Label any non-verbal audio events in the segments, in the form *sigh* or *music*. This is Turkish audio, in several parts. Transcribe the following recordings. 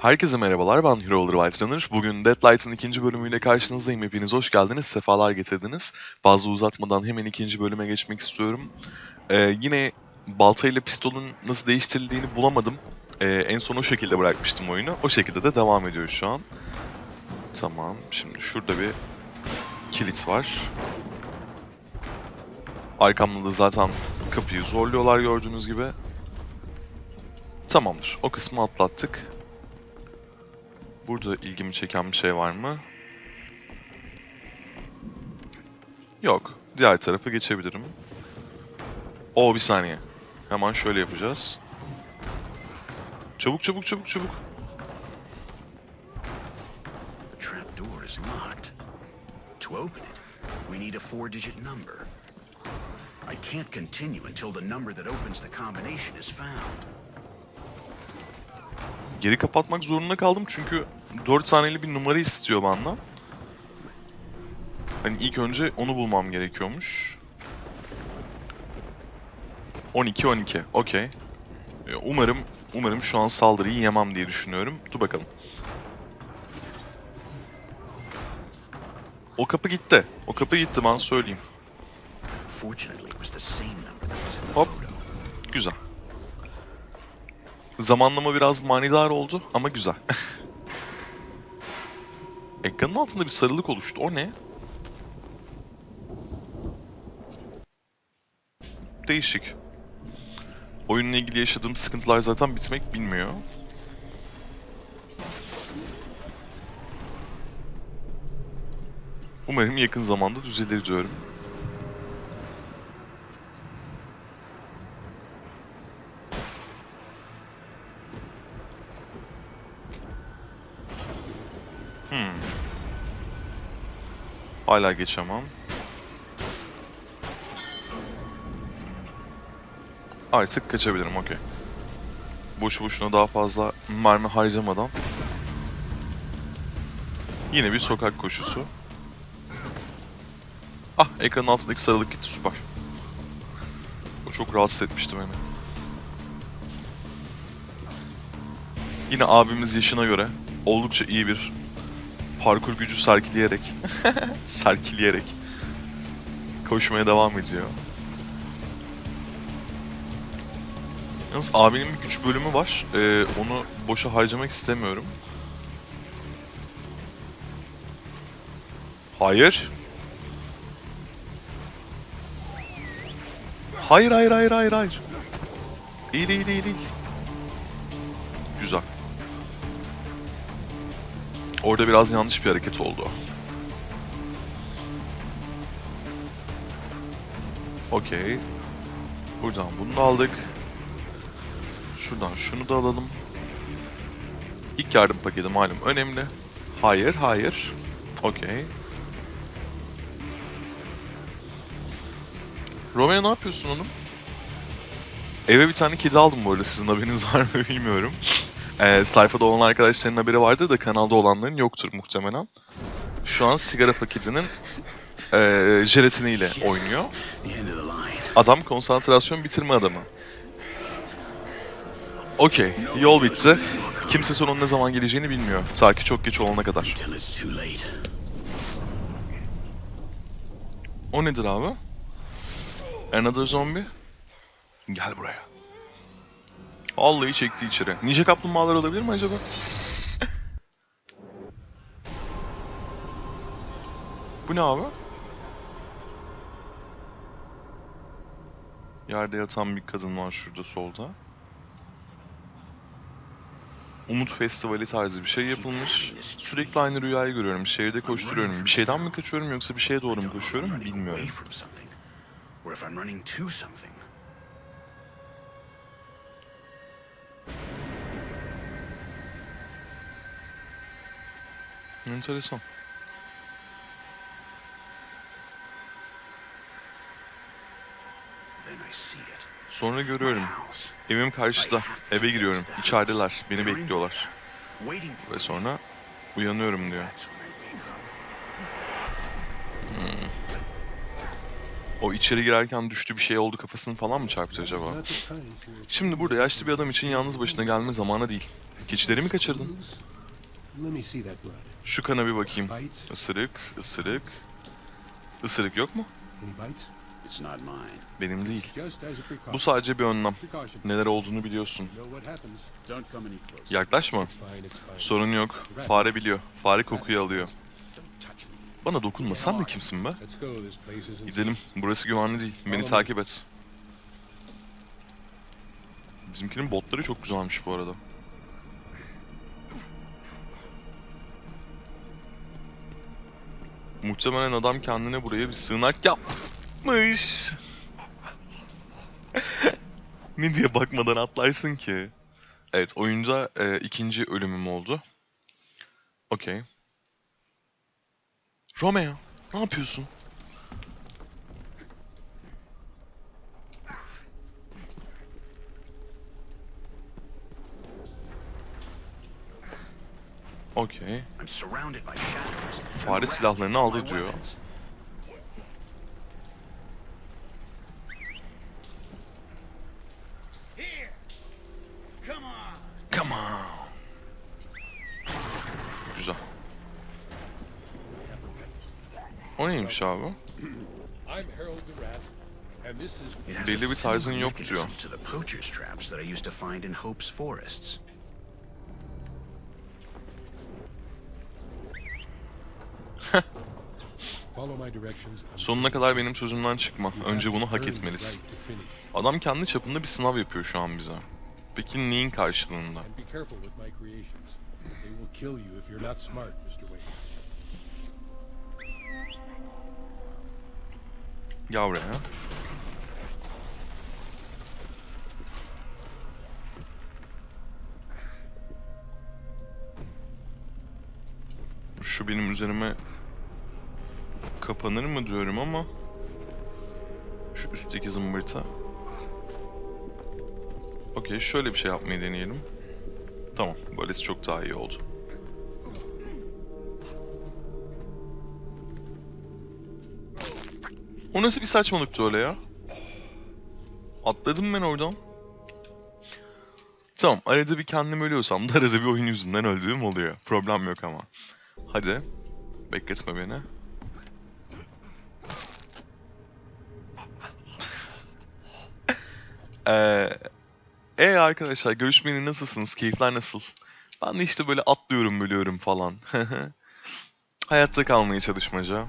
Herkese merhabalar, ben Hero White Runner. Bugün Deadlight'ın ikinci bölümüyle karşınızdayım. Hepiniz hoş geldiniz, sefalar getirdiniz. Fazla uzatmadan hemen ikinci bölüme geçmek istiyorum. Ee, yine baltayla pistolun nasıl değiştirildiğini bulamadım. Ee, en son o şekilde bırakmıştım oyunu. O şekilde de devam ediyor şu an. Tamam, şimdi şurada bir kilit var. Arkamda da zaten kapıyı zorluyorlar gördüğünüz gibi. Tamamdır, o kısmı atlattık. Burada ilgimi çeken bir şey var mı? Yok. Diğer tarafa geçebilirim. O bir saniye. Hemen şöyle yapacağız. Çabuk çabuk çabuk çabuk. The trap door is locked. To open it, we need a four-digit number. I can't continue until the number that opens the combination is found. Geri kapatmak zorunda kaldım çünkü 4 taneli bir numara istiyor benden. Hani ilk önce onu bulmam gerekiyormuş. 12 12. Okey. Ee, Umarım umarım şu an saldırıyı yemem diye düşünüyorum. Dur bakalım. O kapı gitti. O kapı gitti ben söyleyeyim. Hop. Güzel. Zamanlama biraz manidar oldu ama güzel. *laughs* Ekranın altında bir sarılık oluştu. O ne? Değişik. Oyunla ilgili yaşadığım sıkıntılar zaten bitmek bilmiyor. Umarım yakın zamanda düzelir diyorum. Hmm. Hala geçemem. Artık kaçabilirim, okey. Boşu boşuna daha fazla mermi harcamadan. Yine bir sokak koşusu. Ah, ekranın altındaki sarılık gitti, süper. O çok rahatsız etmişti beni. Yine abimiz yaşına göre oldukça iyi bir parkur gücü sergileyerek *laughs* sergileyerek koşmaya devam ediyor. Yalnız abinin bir güç bölümü var. Ee, onu boşa harcamak istemiyorum. Hayır. Hayır hayır hayır hayır hayır. İyi değil iyi değil. Güzel. Orada biraz yanlış bir hareket oldu. Okey. Buradan bunu da aldık. Şuradan şunu da alalım. İlk yardım paketi malum önemli. Hayır, hayır. Okey. Romeo ne yapıyorsun oğlum? Eve bir tane kedi aldım bu arada sizin haberiniz var mı *laughs* bilmiyorum. Ee, sayfada olan arkadaşların haberi vardır da kanalda olanların yoktur muhtemelen. Şu an sigara paketinin ee, jelatiniyle oynuyor. Adam konsantrasyon bitirme adamı. Okey, yol bitti. Kimse sonun ne zaman geleceğini bilmiyor. Ta ki çok geç olana kadar. O nedir abi? Another zombie? Gel buraya. Vallahi çekti içeri. Ninja kaplumbağalar olabilir mi acaba? Bu ne abi? Yerde yatan bir kadın var şurada solda. Umut Festivali tarzı bir şey yapılmış. Sürekli aynı rüyayı görüyorum. Şehirde koşturuyorum. Bir şeyden mi kaçıyorum yoksa bir şeye doğru mu koşuyorum bilmiyorum. İt. Sonra görüyorum. Evim karşıda. Eve giriyorum. İçerideler. Beni bekliyorlar. Ve sonra uyanıyorum diyor. Up. O içeri girerken düştü bir şey oldu kafasını falan mı çarptı acaba? Şimdi burada yaşlı bir adam için yalnız başına gelme zamanı değil. Keçileri mi kaçırdın? Let me see that blood. Şu kana bir bakayım. Isırık, ısırık. Isırık yok mu? Benim değil. Bu sadece bir önlem. Neler olduğunu biliyorsun. Yaklaşma. Sorun yok. Fare biliyor. Fare kokuyu alıyor. Bana dokunma. Sen de kimsin be? Gidelim. Burası güvenli değil. Beni takip et. Bizimkinin botları çok güzelmiş bu arada. Muhtemelen adam kendine buraya bir sığınak yapmış. ne diye bakmadan atlarsın ki? Evet, oyunca e, ikinci ölümüm oldu. Okey. Romeo, ne yapıyorsun? Okey. Fare silahlarını aldı diyor. Come on. Come on. Güzel. O neymiş abi? Belli bir tarzın yok diyor. To the poacher's traps that I used to find in Hope's forests. follow my directions. I'm Sonuna kadar benim sözümden çıkma. Önce bunu hak etmelisin. Adam kendi çapında bir sınav yapıyor şu an bize. Peki neyin karşılığında? Gel buraya. Şu benim üzerime kapanır mı diyorum ama şu üstteki zımbırta. Okey şöyle bir şey yapmayı deneyelim. Tamam böylesi çok daha iyi oldu. O nasıl bir saçmalıktı öyle ya? Atladım ben oradan. Tamam arada bir kendim ölüyorsam da arada bir oyun yüzünden öldüğüm oluyor. Problem yok ama. Hadi. Bekletme beni. Eee... E arkadaşlar görüşmeyeli nasılsınız? Keyifler nasıl? Ben de işte böyle atlıyorum bölüyorum falan. *laughs* Hayatta kalmaya çalışmaca.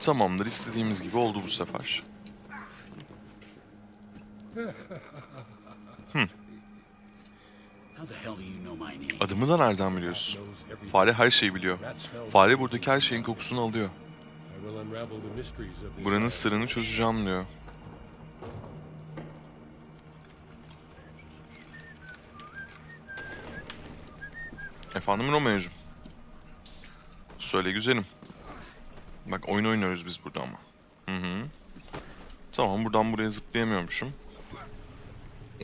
Tamamdır istediğimiz gibi oldu bu sefer. Adımı da nereden biliyorsun? Fare her şeyi biliyor. Fare buradaki her şeyin kokusunu alıyor. Buranın sırrını çözeceğim diyor. Efendim Romeo'cum. Söyle güzelim. Bak oyun oynuyoruz biz burada ama. Hı hı. Tamam buradan buraya zıplayamıyormuşum.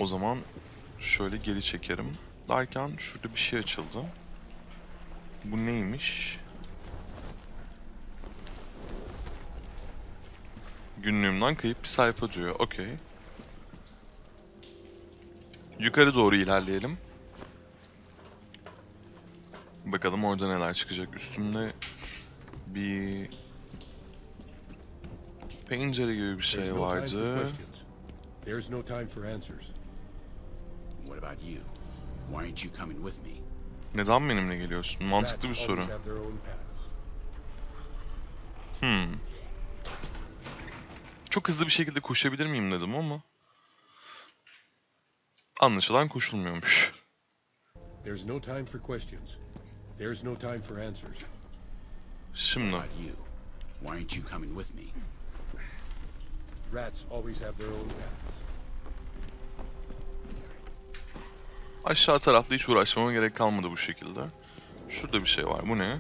O zaman şöyle geri çekerim. Derken şurada bir şey açıldı. Bu neymiş? Günlüğümden kayıp bir sayfa diyor. Okey. Yukarı doğru ilerleyelim. Bakalım orada neler çıkacak. Üstümde bir pencere gibi bir şey vardı. There's no time for answers. What about you? Why aren't you coming with me? Neden benimle geliyorsun? Mantıklı bir soru. Hmm. Çok hızlı bir şekilde koşabilir miyim dedim ama anlaşılan koşulmuyormuş. There's no time for questions. There's no time for answers. Şimdi? Why aren't you coming with me? Rats always have their own paths. Aşağı tarafta hiç uğraşmama gerek kalmadı bu şekilde. Şurada bir şey var. Bu ne?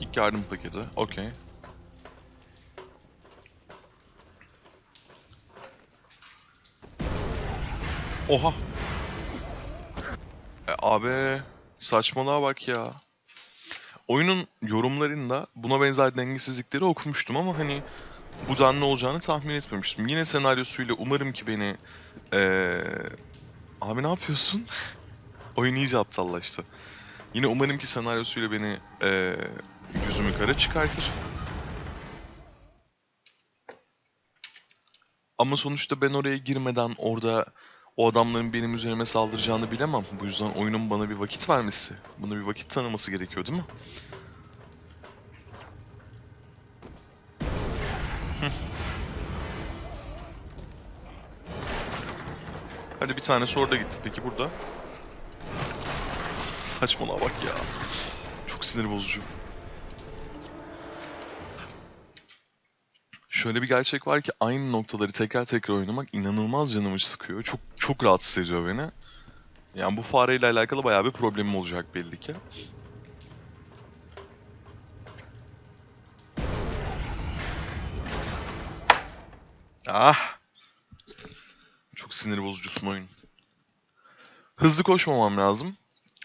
İlk yardım paketi. Okey. Oha. E, abi saçmalığa bak ya. oyunun yorumlarında buna benzer dengesizlikleri okumuştum ama hani bu denli olacağını tahmin etmemiştim. Yine senaryosuyla umarım ki beni ee... Abi ne yapıyorsun? *laughs* Oyun iyice aptallaştı. Yine umarım ki senaryosuyla beni ee, yüzümü kara çıkartır. Ama sonuçta ben oraya girmeden orada o adamların benim üzerime saldıracağını bilemem. Bu yüzden oyunun bana bir vakit vermesi, buna bir vakit tanıması gerekiyor değil mi? Hadi bir tane soru da gitti peki burada. Saçmalığa bak ya. Çok sinir bozucu. Şöyle bir gerçek var ki aynı noktaları tekrar tekrar oynamak inanılmaz canımı sıkıyor. Çok çok rahatsız ediyor beni. Yani bu fareyle alakalı bayağı bir problemim olacak belli ki. Ah! Çok sinir bozucusun oyun. Hızlı koşmamam lazım.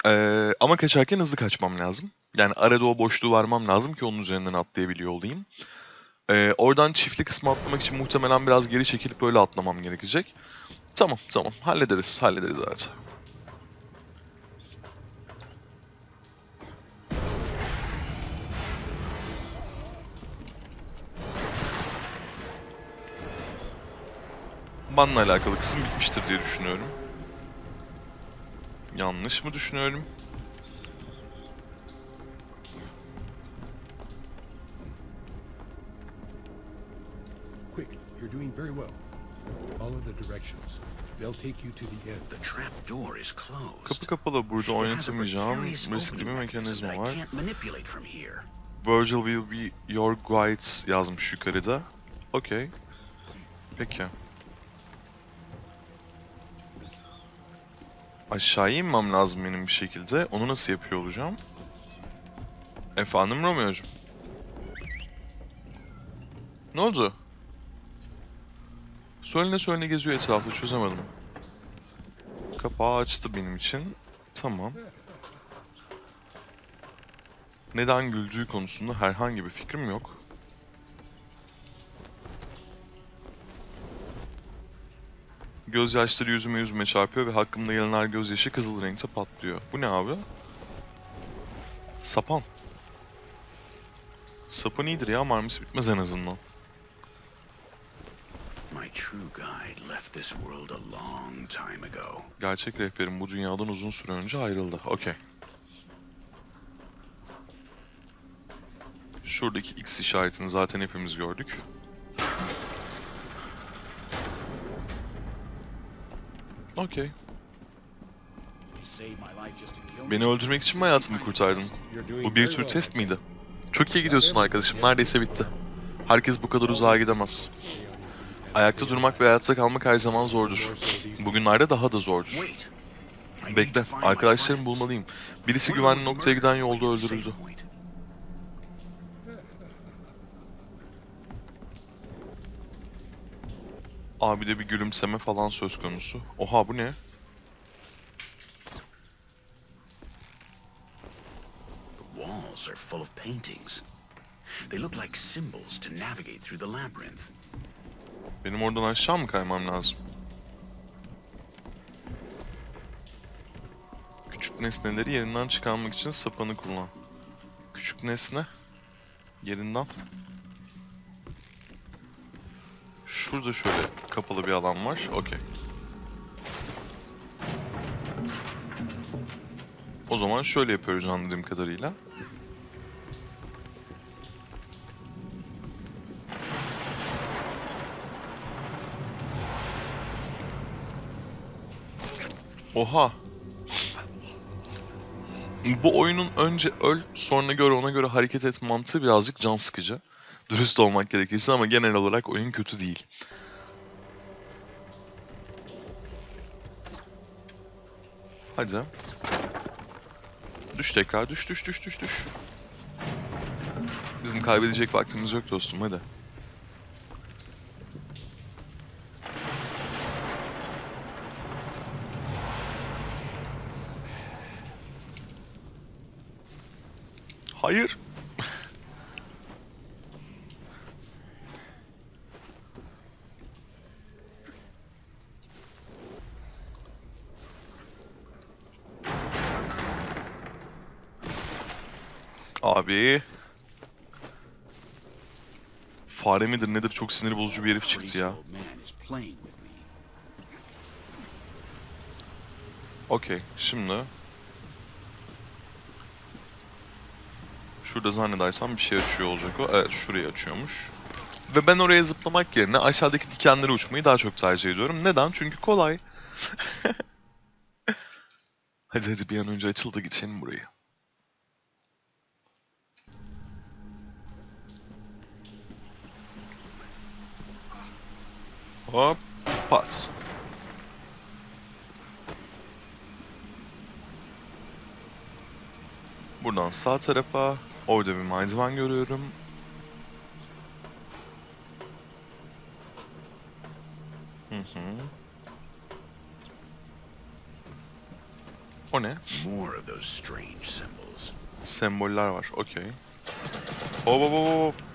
Ee, ama kaçarken hızlı kaçmam lazım. Yani arada o boşluğu vermem lazım ki onun üzerinden atlayabiliyor olayım. Ee, oradan çiftli kısmı atlamak için muhtemelen biraz geri çekilip böyle atlamam gerekecek. Tamam tamam hallederiz hallederiz zaten. Banla alakalı kısım bitmiştir diye düşünüyorum. Yanlış mı düşünüyorum? Quick, you're doing very well. Follow the directions. They'll take you to the end. The trap door is closed. Kapı kapalı burada oynatamayacağım riskli bir mekanizma var. Virgil will be your guide yazmış yukarıda. Okey. Peki. Aşağıya inmem lazım benim bir şekilde. Onu nasıl yapıyor olacağım? Efendim Romeo'cum. Ne oldu? Söyle söyle geziyor etrafta çözemedim. Kapağı açtı benim için. Tamam. Neden güldüğü konusunda herhangi bir fikrim yok. Gözyaşları yüzüme yüzüme çarpıyor ve hakkımda yalanlar gözyaşı kızıl renkte patlıyor. Bu ne abi? Sapan. Sapan iyidir ya, marmisi bitmez en azından. My true guide left this world a long time ago. Gerçek rehberim bu dünyadan uzun süre önce ayrıldı. Okey. Şuradaki X işaretini zaten hepimiz gördük. Okey. Beni öldürmek için mi hayatımı kurtardın? Bu bir tür test miydi? Çok iyi gidiyorsun arkadaşım. Neredeyse bitti. Herkes bu kadar uzağa gidemez. Ayakta durmak ve hayatta kalmak her zaman zordur. Bugünlerde daha da zordur. Bekle, arkadaşlarımı bulmalıyım. Birisi güvenli noktaya giden yolda öldürüldü. Abi de bir gülümseme falan söz konusu. Oha bu ne? The walls are full of paintings. They look like symbols to navigate through the labyrinth. Benim oradan aşağı mı kaymam lazım? Küçük nesneleri yerinden çıkarmak için sapanı kullan. Küçük nesne yerinden. Şurada şöyle kapalı bir alan var. Okey. O zaman şöyle yapıyoruz anladığım kadarıyla. Oha. Bu oyunun önce öl, sonra göre ona göre hareket et mantığı birazcık can sıkıcı. Dürüst olmak gerekirse ama genel olarak oyun kötü değil. Hadi. Düş tekrar, düş düş düş düş düş. Bizim kaybedecek vaktimiz yok dostum hadi. Hayır. Abi. Fare midir nedir çok sinir bozucu bir herif çıktı ya. Okey şimdi. Şurada zannedersem bir şey açıyor olacak o. Evet şurayı açıyormuş. Ve ben oraya zıplamak yerine aşağıdaki dikenlere uçmayı daha çok tercih ediyorum. Neden? Çünkü kolay. *laughs* hadi hadi bir an önce açıl da geçelim burayı. Hop, pat. Buradan sağ tarafa. Orada bir merdiven görüyorum. Hı hı. O ne? More of those strange symbols. Semboller var. Okey. Hop hop hop hop.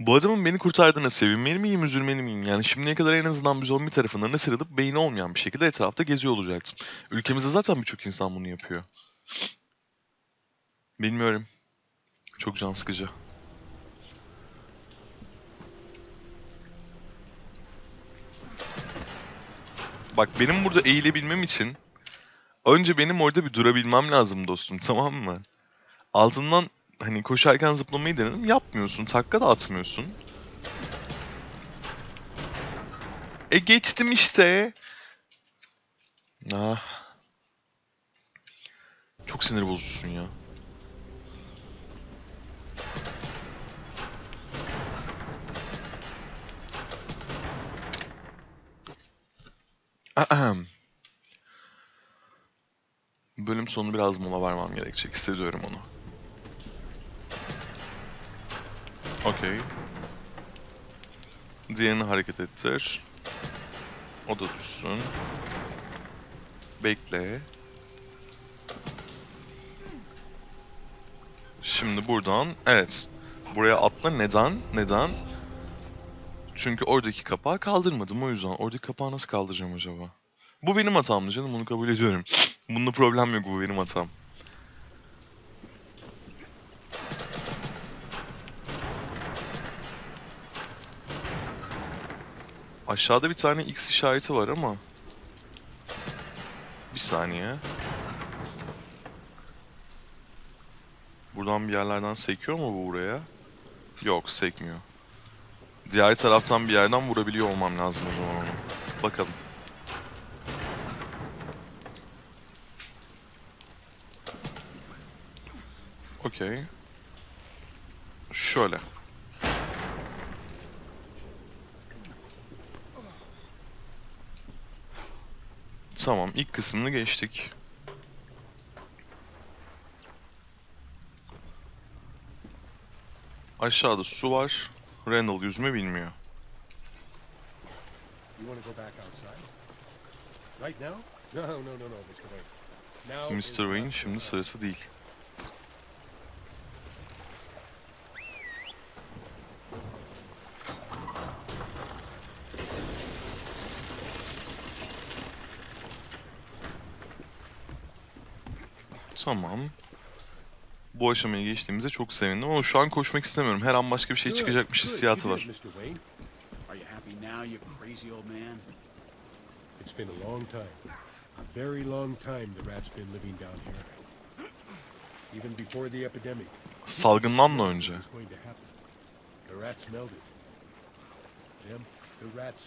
Bu adamın beni kurtardığına sevinmeli miyim, üzülmeli miyim? Yani şimdiye kadar en azından bir zombi tarafından ısırılıp beyni olmayan bir şekilde etrafta geziyor olacaktım. Ülkemizde zaten birçok insan bunu yapıyor. Bilmiyorum. Çok can sıkıcı. Bak benim burada eğilebilmem için önce benim orada bir durabilmem lazım dostum tamam mı? Altından hani koşarken zıplamayı denedim yapmıyorsun takka da atmıyorsun. E geçtim işte. Ah. Çok sinir bozucusun ya. Ahem. Bölüm sonu biraz mola vermem gerekecek. Hissediyorum onu. Okey. Diğerini hareket ettir. O da düşsün. Bekle. Şimdi buradan, evet. Buraya atla. Neden? Neden? Çünkü oradaki kapağı kaldırmadım o yüzden. Oradaki kapağı nasıl kaldıracağım acaba? Bu benim hatamdı canım, bunu kabul ediyorum. Bunda problem yok, bu benim hatam. Aşağıda bir tane X işareti var ama... Bir saniye. Buradan bir yerlerden sekiyor mu bu buraya? Yok, sekmiyor. Diğer taraftan bir yerden vurabiliyor olmam lazım o zaman onu. Bakalım. Okey. Şöyle. Tamam, ilk kısmını geçtik. Aşağıda su var. Randall yüzme bilmiyor. *laughs* Mr. Wayne. Şimdi sırası değil. Tamam. Bu aşamaya geçtiğimize çok sevindim ama şu an koşmak istemiyorum. Her an başka bir şey çıkacakmış hissiyatı var. It's been a long time. A very long time the rat's been living down here. Even before the epidemic. Salgından da önce. The rats smelled it. Them, the rats,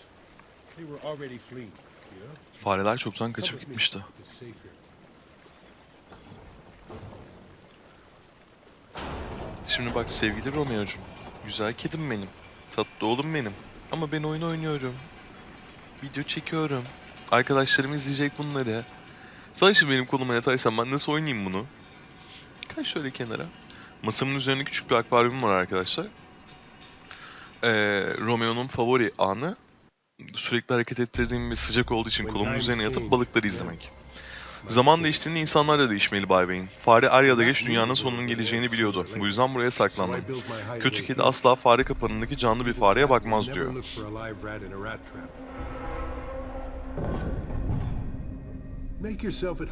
they were already fleeing, you know? Fareler çoktan kaçıp gitmişti. It's safe here. Şimdi bak sevgili Romeo'cum. Güzel kedim benim. Tatlı oğlum benim. Ama ben oyun oynuyorum. Video çekiyorum. Arkadaşlarım izleyecek bunları. Sen şimdi benim koluma yatarsan ben nasıl oynayayım bunu? Kaç şöyle kenara. Masamın üzerinde küçük bir akvaryum var arkadaşlar. Ee, Romeo'nun favori anı sürekli hareket ettirdiğim ve sıcak olduğu için kolumun üzerine yatıp balıkları izlemek. Zaman değiştiğinde insanlar da değişmeli Bay Wayne. Fare er ya da geç dünyanın sonunun geleceğini biliyordu. Bu yüzden buraya saklandım. Kötü kedi asla fare kapanındaki canlı bir fareye bakmaz diyor.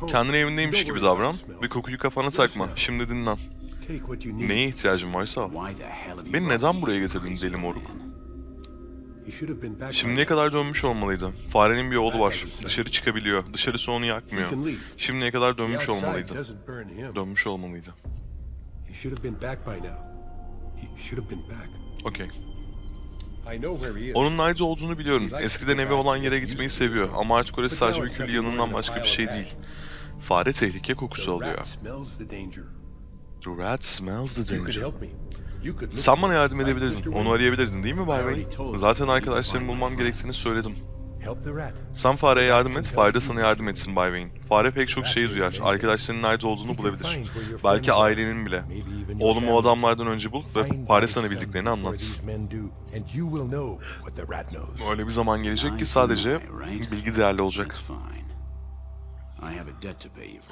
Kendine evindeymiş gibi davran ve kokuyu kafana takma. Şimdi dinlen. Neye ihtiyacın varsa al. Beni neden buraya getirdin deli moruk? Şimdiye kadar dönmüş olmalıydı. Farenin bir yolu var. Dışarı çıkabiliyor. Dışarısı onu yakmıyor. Şimdiye kadar dönmüş olmalıydı. Dönmüş olmalıydı. He should have been back by now. He should have been back. Okey. Onun nerede olduğunu biliyorum. Eskiden evi olan yere gitmeyi seviyor ama artık orası sadece bir kül yanından başka bir şey değil. Fare tehlike kokusu The alıyor. rat smells the danger. Rat smells the You could danger. Sen bana yardım. Mr. Onu arayabilirdin değil mi Bay Wayne? Zaten arkadaşlarımı bulmam gerektiğini söyledim. Sen fareye yardım et, fare de sana yardım etsin Bay Wayne. Fare pek çok şey duyar. Arkadaşlarının nerede olduğunu bulabilir. Belki ailenin bile. Oğlumu o adamlardan önce bul ve fare sana bildiklerini anlatsın. Öyle bir zaman gelecek ki sadece bilgi değerli olacak.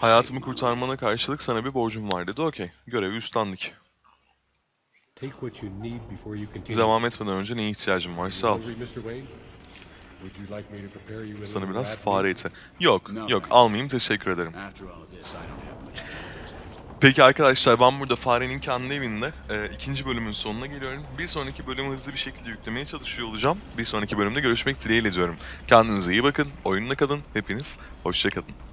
Hayatımı kurtarmana karşılık sana bir borcum var dedi. Okey. Görevi üstlendik. Take what you need before you continue. Devam etmeden önce neye ihtiyacım varsa al. Hungry, Mr. Wayne? Would you like me to prepare you with a Sana biraz fare eti. Yok, yok almayayım teşekkür ederim. Peki arkadaşlar ben burada farenin kendi evinde e, ikinci bölümün sonuna geliyorum. Bir sonraki bölümü hızlı bir şekilde yüklemeye çalışıyor olacağım. Bir sonraki bölümde görüşmek dileğiyle diyorum. Kendinize iyi bakın, oyunla kalın, hepiniz hoşçakalın.